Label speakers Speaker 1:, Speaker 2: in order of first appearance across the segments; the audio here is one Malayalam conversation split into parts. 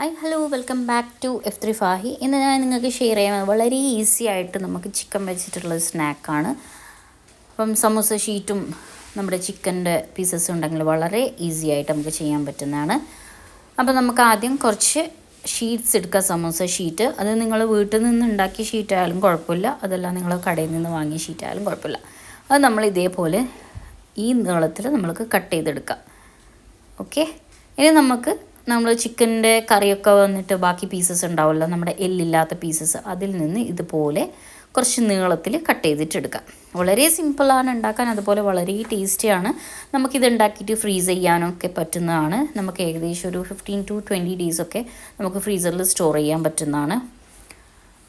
Speaker 1: Hi hello welcome back to F three Fahi. ഇന്ന് ഞാൻ നിങ്ങൾക്ക് ഷെയർ ചെയ്യാൻ വളരെ ഈസി ആയിട്ട് നമുക്ക് ചിക്കൻ വെച്ചിട്ടുള്ള സ്നാക്കാണ്. അപ്പം സമൂസ ഷീറ്റും നമ്മുടെ ചിക്കന്റെ പീസസ് ഉണ്ടെങ്കിൽ വളരെ ഈസി ആയിട്ട് നമുക്ക് ചെയ്യാൻ പറ്റുന്നതാണ്. അപ്പോൾ നമുക്ക് ആദ്യം കുറച്ച് ഷീറ്റ്സ് എടുക്കുക സമൂസ ഷീറ്റ്. അത് നിങ്ങൾ വീട്ടിൽ നിന്ന് ഉണ്ടാക്കിയ ഷീറ്റായാലും കുഴപ്പമില്ല. അതല്ല നിങ്ങൾ കടയിൽ നിന്ന് വാങ്ങിയ ഷീറ്റായാലും കുഴപ്പമില്ല. അത് നമ്മൾ ഇതേപോലെ ഈ നീളത്തിൽ നമ്മൾക്ക് കട്ട് ചെയ്തെടുക്കാം. ഓക്കെ? ഇനി നമുക്ക് നമ്മൾ ചിക്കന്റെ കറിയൊക്കെ വന്നിട്ട് ബാക്കി പീസസ് ഉണ്ടാവുമല്ലോ നമ്മുടെ എല്ലില്ലാത്ത പീസസ് അതിൽ നിന്ന് ഇതുപോലെ കുറച്ച് നീളത്തിൽ കട്ട് ചെയ്തിട്ടെടുക്കാം വളരെ സിമ്പിളാണ് ഉണ്ടാക്കാൻ അതുപോലെ വളരെ ടേസ്റ്റിയാണ് നമുക്കിത് ഉണ്ടാക്കിയിട്ട് ഫ്രീസ് ചെയ്യാനൊക്കെ പറ്റുന്നതാണ്. നമുക്ക് ഏകദേശം ഒരു ഫിഫ്റ്റീൻ ടു ട്വന്റി ഡേയ്സൊക്കെ നമുക്ക് ഫ്രീസറിൽ സ്റ്റോർ ചെയ്യാൻ പറ്റുന്നതാണ്.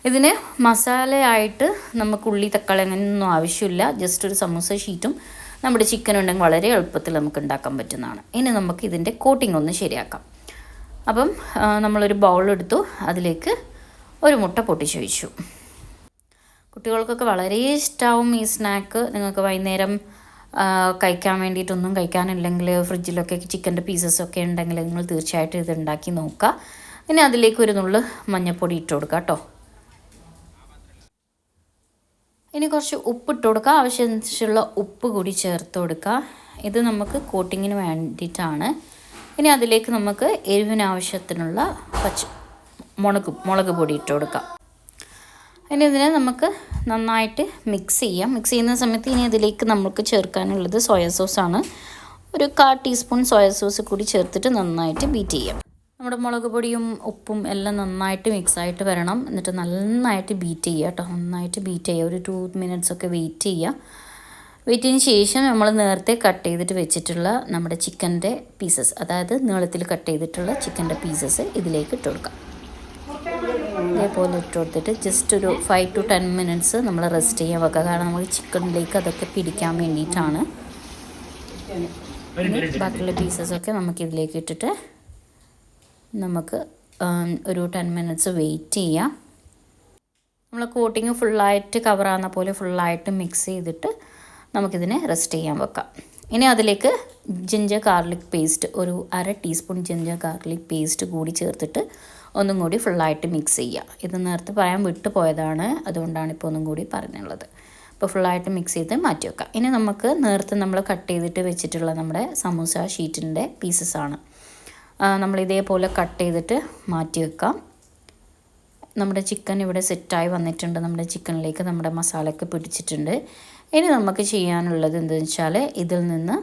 Speaker 1: ഇതിന് മസാലയായിട്ട് നമുക്ക് ഉള്ളി തക്കാളി അങ്ങനെയൊന്നും ആവശ്യമില്ല. ജസ്റ്റ് ഒരു സമൂസ ഷീറ്റും നമ്മുടെ ചിക്കൻ ഉണ്ടെങ്കിൽ വളരെ എളുപ്പത്തിൽ നമുക്ക് ഉണ്ടാക്കാൻ പറ്റുന്നതാണ്. ഇനി നമുക്ക് ഇതിന്റെ കോട്ടിംഗ് ഒന്ന് ശരിയാക്കാം. അപ്പം നമ്മളൊരു ബൗൾ എടുത്തു. അതിലേക്ക് ഒരു മുട്ട പൊട്ടിച്ച് വെച്ചു കുട്ടികൾക്കൊക്കെ വളരെ ഇഷ്ടമാവും ഈ സ്നാക്ക് നിങ്ങൾക്ക് വൈകുന്നേരം കഴിക്കാൻ വേണ്ടിയിട്ടൊന്നും കഴിക്കാനില്ലെങ്കിൽ ഫ്രിഡ്ജിലൊക്കെ ചിക്കന്റെ പീസസൊക്കെ ഉണ്ടെങ്കിൽ നിങ്ങൾ തീർച്ചയായിട്ടും ഇത് ഉണ്ടാക്കി നോക്കുക. ഇനി അതിലേക്ക് ഒരു നുള്ളു മഞ്ഞൾപ്പൊടി ഇട്ട് കൊടുക്കുക കേട്ടോ. ഇനി കുറച്ച് ഉപ്പ് ഇട്ട് കൊടുക്കുക. ആവശ്യമനുസരിച്ചുള്ള ഉപ്പ് കൂടി ചേർത്ത് കൊടുക്കുക. ഇത് നമുക്ക് കോട്ടിങ്ങിന് വേണ്ടിയിട്ടാണ്. ഇനി അതിലേക്ക് നമുക്ക് എരിവിന് ആവശ്യത്തിനുള്ള പച്ച മുളക് മുളക് പൊടി ഇട്ട് കൊടുക്കാം. ഇനി ഇതിനെ നമുക്ക് നന്നായിട്ട് മിക്സ് ചെയ്യാം. മിക്സ് ചെയ്യുന്ന സമയത്ത് ഇനി അതിലേക്ക് നമുക്ക് ചേർക്കാനുള്ളത് സോയ സോസാണ് ഒരു കാ ടീസ്പൂൺ സോയ സോസ് കൂടി ചേർത്തിട്ട് നന്നായിട്ട് ബീറ്റ് ചെയ്യാം. നമ്മുടെ മുളക് പൊടിയും ഉപ്പും എല്ലാം നന്നായിട്ട് മിക്സായിട്ട് വരണം. എന്നിട്ട് നന്നായിട്ട് ബീറ്റ് ചെയ്യുക കേട്ടോ. നന്നായിട്ട് ബീറ്റ് ചെയ്യുക. ഒരു ടു മിനിറ്റ്സ് ഒക്കെ വെയിറ്റ് ചെയ്യുക. വെയിറ്റിന് ശേഷം നമ്മൾ നേരത്തെ കട്ട് ചെയ്തിട്ട് വെച്ചിട്ടുള്ള നമ്മുടെ ചിക്കന്റെ പീസസ് അതായത് നീളത്തിൽ കട്ട് ചെയ്തിട്ടുള്ള ചിക്കന്റെ പീസസ് ഇതിലേക്ക് ഇട്ട് കൊടുക്കാം. ഇതേപോലെ ഇട്ട് കൊടുത്തിട്ട് ജസ്റ്റ് ഒരു ഫൈവ് ടു ടെൻ മിനിറ്റ്സ് നമ്മൾ റെസ്റ്റ് ചെയ്യാൻ വെക്കുക. കാരണം നമ്മൾ ചിക്കനിലേക്ക് അതൊക്കെ പിടിക്കാൻ വേണ്ടിയിട്ടാണ്. ബാക്കിയുള്ള പീസസൊക്കെ നമുക്ക് ഇതിലേക്ക് ഇട്ടിട്ട് നമുക്ക് ഒരു ടെൻ മിനിറ്റ്സ് വെയിറ്റ് ചെയ്യാം. നമ്മൾ കോട്ടിങ് ഫുള്ളായിട്ട് കവറാകുന്ന പോലെ ഫുള്ളായിട്ട് മിക്സ് ചെയ്തിട്ട് നമുക്കിതിനെ റെസ്റ്റ് ചെയ്യാൻ വെക്കാം. ഇനി അതിലേക്ക് ജിഞ്ചർ ഗാർലിക് പേസ്റ്റ് ഒരു അര ടീസ്പൂൺ ജിഞ്ചർ ഗാർലിക് പേസ്റ്റ് കൂടി ചേർത്തിട്ട് ഒന്നും കൂടി ഫുള്ളായിട്ട് മിക്സ് ചെയ്യുക ഇത് നേരത്തെ പറയാൻ വിട്ടു പോയതാണ് അതുകൊണ്ടാണ് ഇപ്പോൾ ഒന്നും കൂടി പറഞ്ഞുള്ളത്. അപ്പോൾ ഫുള്ളായിട്ട് മിക്സ് ചെയ്ത് മാറ്റി വെക്കാം. ഇനി നമുക്ക് നേരത്തെ നമ്മൾ കട്ട് ചെയ്തിട്ട് വെച്ചിട്ടുള്ള നമ്മുടെ സമൂസ ഷീറ്റിന്റെ പീസസാണ് നമ്മൾ ഇതേപോലെ കട്ട് ചെയ്തിട്ട് മാറ്റി വെക്കാം. നമ്മുടെ ചിക്കൻ ഇവിടെ സെറ്റായി വന്നിട്ടുണ്ട്. നമ്മുടെ ചിക്കനിലേക്ക് നമ്മുടെ മസാലയൊക്കെ പിടിച്ചിട്ടുണ്ട്. ഇനി നമുക്ക് ചെയ്യാനുള്ളത് എന്താണെന്ന് വെച്ചാൽ ഇതിൽ നിന്ന്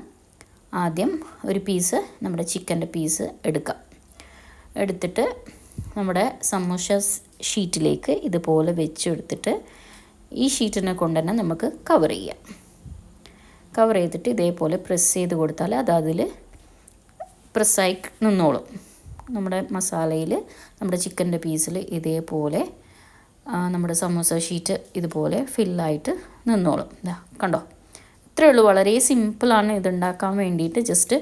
Speaker 1: ആദ്യം ഒരു പീസ് നമ്മുടെ ചിക്കന്റെ പീസ് എടുക്കാം. എടുത്തിട്ട് നമ്മുടെ സമൂസ ഷീറ്റിലേക്ക് ഇതുപോലെ വെച്ചെടുത്തിട്ട് ഈ ഷീറ്റിനെ കൊണ്ട് തന്നെ നമുക്ക് കവർ ചെയ്യാം. കവർ ചെയ്തിട്ട് ഇതേപോലെ പ്രസ് ചെയ്ത് കൊടുത്താൽ അത് അതിൽ പ്രസ്സായി നിന്നോളും. നമ്മുടെ മസാലയിൽ നമ്മുടെ ചിക്കന്റെ പീസിൽ ഇതേപോലെ നമ്മുടെ സമോസ ഷീറ്റ് ഇതുപോലെ ഫില്ലായിട്ട് നിന്നോളും. ഇതാ കണ്ടോ? ഇത്രയേ ഉള്ളൂ. വളരെ സിമ്പിളാണ് ഇതുണ്ടാക്കാൻ വേണ്ടിയിട്ട്. ജസ്റ്റ്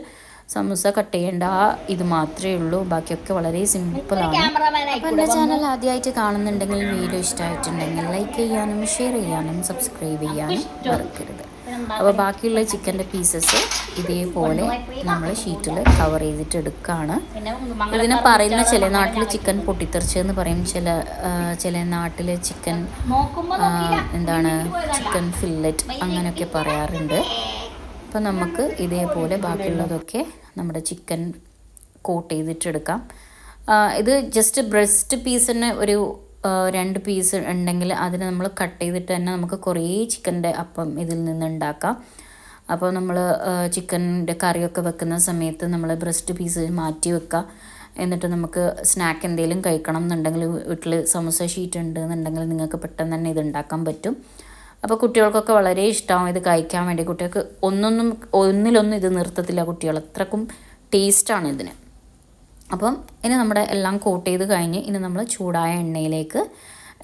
Speaker 1: സമൂസ കട്ട് ചെയ്യേണ്ട ആ ഇത് മാത്രമേ ഉള്ളൂ. ബാക്കിയൊക്കെ വളരെ സിമ്പിളാണ്. അപ്പോൾ എന്റെ ചാനൽ ആദ്യമായിട്ട് കാണുന്നുണ്ടെങ്കിൽ വീഡിയോ ഇഷ്ടമായിട്ടുണ്ടെങ്കിൽ ലൈക്ക് ചെയ്യാനും ഷെയർ ചെയ്യാനും സബ്സ്ക്രൈബ് ചെയ്യാനും മറക്കരുത്. അപ്പോൾ ബാക്കിയുള്ള ചിക്കന്റെ പീസസ് ഇതേപോലെ നമ്മൾ ഷീറ്റിൽ കവർ ചെയ്തിട്ട് എടുക്കുകയാണ് ഇതിനെ പറയുന്ന ചില നാട്ടിൽ ചിക്കൻ പൊട്ടിത്തെറിച്ച് എന്ന് പറയും. ചില ചില നാട്ടിൽ ചിക്കൻ എന്താണ് ചിക്കൻ ഫില്ലറ്റ് അങ്ങനെയൊക്കെ പറയാറുണ്ട്. അപ്പോൾ നമുക്ക് ഇതേപോലെ ബാക്കിയുള്ളതൊക്കെ നമ്മുടെ ചിക്കൻ കോട്ട് ചെയ്തിട്ടെടുക്കാം ഇത് ജസ്റ്റ് ബ്രസ്റ്റ് പീസിന് ഒരു രണ്ട് പീസ് ഉണ്ടെങ്കിൽ അതിന് നമ്മൾ കട്ട് ചെയ്തിട്ട് തന്നെ നമുക്ക് കുറേ ചിക്കന്റെ അപ്പം ഇതിൽ നിന്ന് ഉണ്ടാക്കാം. അപ്പോൾ നമ്മൾ ചിക്കന്റെ കറിയൊക്കെ വെക്കുന്ന സമയത്ത് നമ്മൾ ബ്രസ്റ്റ് പീസ് മാറ്റി വെക്കുക. എന്നിട്ട് നമുക്ക് സ്നാക്ക് എന്തെങ്കിലും കഴിക്കണം എന്നുണ്ടെങ്കിൽ വീട്ടിൽ സമോസ ഷീറ്റ് ഉണ്ട് എന്നുണ്ടെങ്കിൽ നിങ്ങൾക്ക് പെട്ടെന്ന് തന്നെ ഇത് ഉണ്ടാക്കാൻ പറ്റും. അപ്പോൾ കുട്ടികൾക്കൊക്കെ വളരെ ഇഷ്ടമാവും ഇത് കഴിക്കാൻ വേണ്ടി. കുട്ടികൾക്ക് ഒന്നൊന്നും ഒന്നിലൊന്നും ഇത് നിർത്തത്തില്ല കുട്ടികൾ. അത്രക്കും ടേസ്റ്റാണ് ഇതിന്. അപ്പം ഇനി നമ്മുടെ എല്ലാം കോട്ട് ചെയ്ത് കഴിഞ്ഞ് ഇനി നമ്മൾ ചൂടായ എണ്ണയിലേക്ക്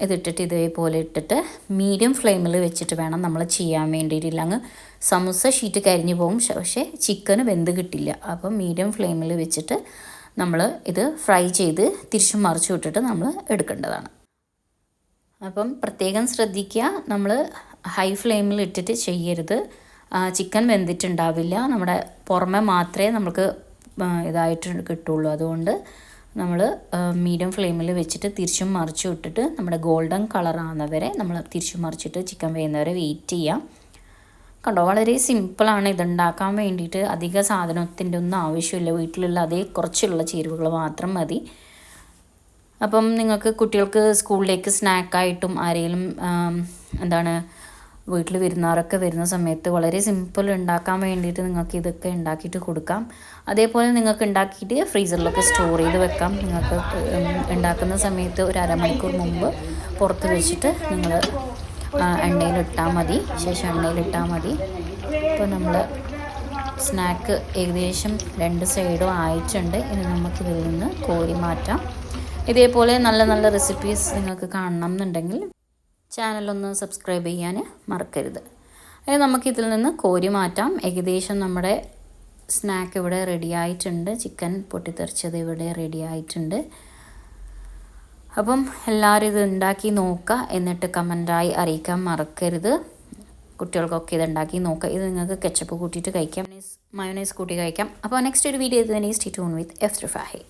Speaker 1: ഇതിട്ടിട്ട് ഇതേപോലെ ഇട്ടിട്ട് മീഡിയം ഫ്ലെയിമിൽ വെച്ചിട്ട് വേണം നമ്മൾ ചെയ്യാൻ വേണ്ടിയിട്ട്. അങ്ങ് സമൂസ ഷീറ്റ് കരിഞ്ഞു പോകും. പക്ഷേ ചിക്കന് വെന്ത് കിട്ടില്ല. അപ്പം മീഡിയം ഫ്ലെയിമിൽ വെച്ചിട്ട് നമ്മൾ ഇത് ഫ്രൈ ചെയ്ത് തിരിച്ചു മറിച്ചു വിട്ടിട്ട് നമ്മൾ എടുക്കേണ്ടതാണ്. അപ്പം പ്രത്യേകം ശ്രദ്ധിക്കുക നമ്മൾ ഹൈ ഫ്ലെയിമിൽ ഇട്ടിട്ട് ചെയ്യരുത്. ചിക്കൻ വെന്തിട്ടുണ്ടാവില്ല. നമ്മുടെ പുറമെ മാത്രമേ നമുക്ക് ഇതായിട്ട് കിട്ടുള്ളൂ. അതുകൊണ്ട് നമ്മൾ മീഡിയം ഫ്ലെയിമിൽ വെച്ചിട്ട് തിരിച്ചും മറിച്ചും ഇട്ടിട്ട് നമ്മുടെ ഗോൾഡൻ കളർ ആകുന്നവരെ നമ്മൾ തിരിച്ചും മറിച്ചിട്ട് ചിക്കൻ വേകുന്നവരെ വെയിറ്റ് ചെയ്യാം. കണ്ടോ? വളരെ സിമ്പിളാണ് ഇതുണ്ടാക്കാൻ വേണ്ടിയിട്ട് അധിക സാധനത്തിന്റെ ഒന്നും ആവശ്യമില്ല. വീട്ടിലുള്ള അതേ കുറച്ചുള്ള ചേരുവകൾ മാത്രം മതി. അപ്പം നിങ്ങൾക്ക് കുട്ടികൾക്ക് സ്കൂളിലേക്ക് സ്നാക്കായിട്ടും ആരെങ്കിലും എന്താണ് വീട്ടിൽ വരുന്നവരൊക്കെ വരുന്ന സമയത്ത് വളരെ സിമ്പിൾ ഉണ്ടാക്കാൻ വേണ്ടിയിട്ട് നിങ്ങൾക്ക് ഇതൊക്കെ ഉണ്ടാക്കിയിട്ട് കൊടുക്കാം. അതേപോലെ നിങ്ങൾക്ക് ഉണ്ടാക്കിയിട്ട് ഫ്രീസറിലൊക്കെ സ്റ്റോർ ചെയ്ത് വെക്കാം. നിങ്ങൾക്ക് ഉണ്ടാക്കുന്ന സമയത്ത് ഒരു അരമണിക്കൂർ മുമ്പ് പുറത്ത് വെച്ചിട്ട് നിങ്ങൾ എണ്ണയിലിട്ടാൽ മതി. ശേഷം എണ്ണയിലിട്ടാൽ മതി. ഇപ്പോൾ നമ്മൾ സ്നാക്ക് ഏകദേശം രണ്ട് സൈഡും ആയിട്ടുണ്ട്. ഇനി നമുക്കിതിൽ നിന്ന് കോരി മാറ്റാം. ഇതേപോലെ നല്ല നല്ല റെസിപ്പീസ് നിങ്ങൾക്ക് കാണണം എന്നുണ്ടെങ്കിൽ ചാനലൊന്ന് സബ്സ്ക്രൈബ് ചെയ്യാൻ മറക്കരുത്. അതിന് നമുക്കിതിൽ നിന്ന് കോരി മാറ്റാം. ഏകദേശം നമ്മുടെ സ്നാക്ക് ഇവിടെ റെഡി ആയിട്ടുണ്ട്. ചിക്കൻ പൊട്ടിത്തെറിച്ചത് ഇവിടെ റെഡി ആയിട്ടുണ്ട്. അപ്പം എല്ലാവരും ഇത് ഉണ്ടാക്കി നോക്കുക എന്നിട്ട് കമന്റായി അറിയിക്കാൻ മറക്കരുത്. കുട്ടികൾക്കൊക്കെ ഇത് ഉണ്ടാക്കി നോക്കുക. ഇത് നിങ്ങൾക്ക് കെച്ചപ്പ് കൂട്ടിയിട്ട് കഴിക്കാം. മയോണൈസ് കൂട്ടി കഴിക്കാം. അപ്പോൾ നെക്സ്റ്റ് ഒരു വീഡിയോ ഇത് തന്നെ stay tune with F Fahi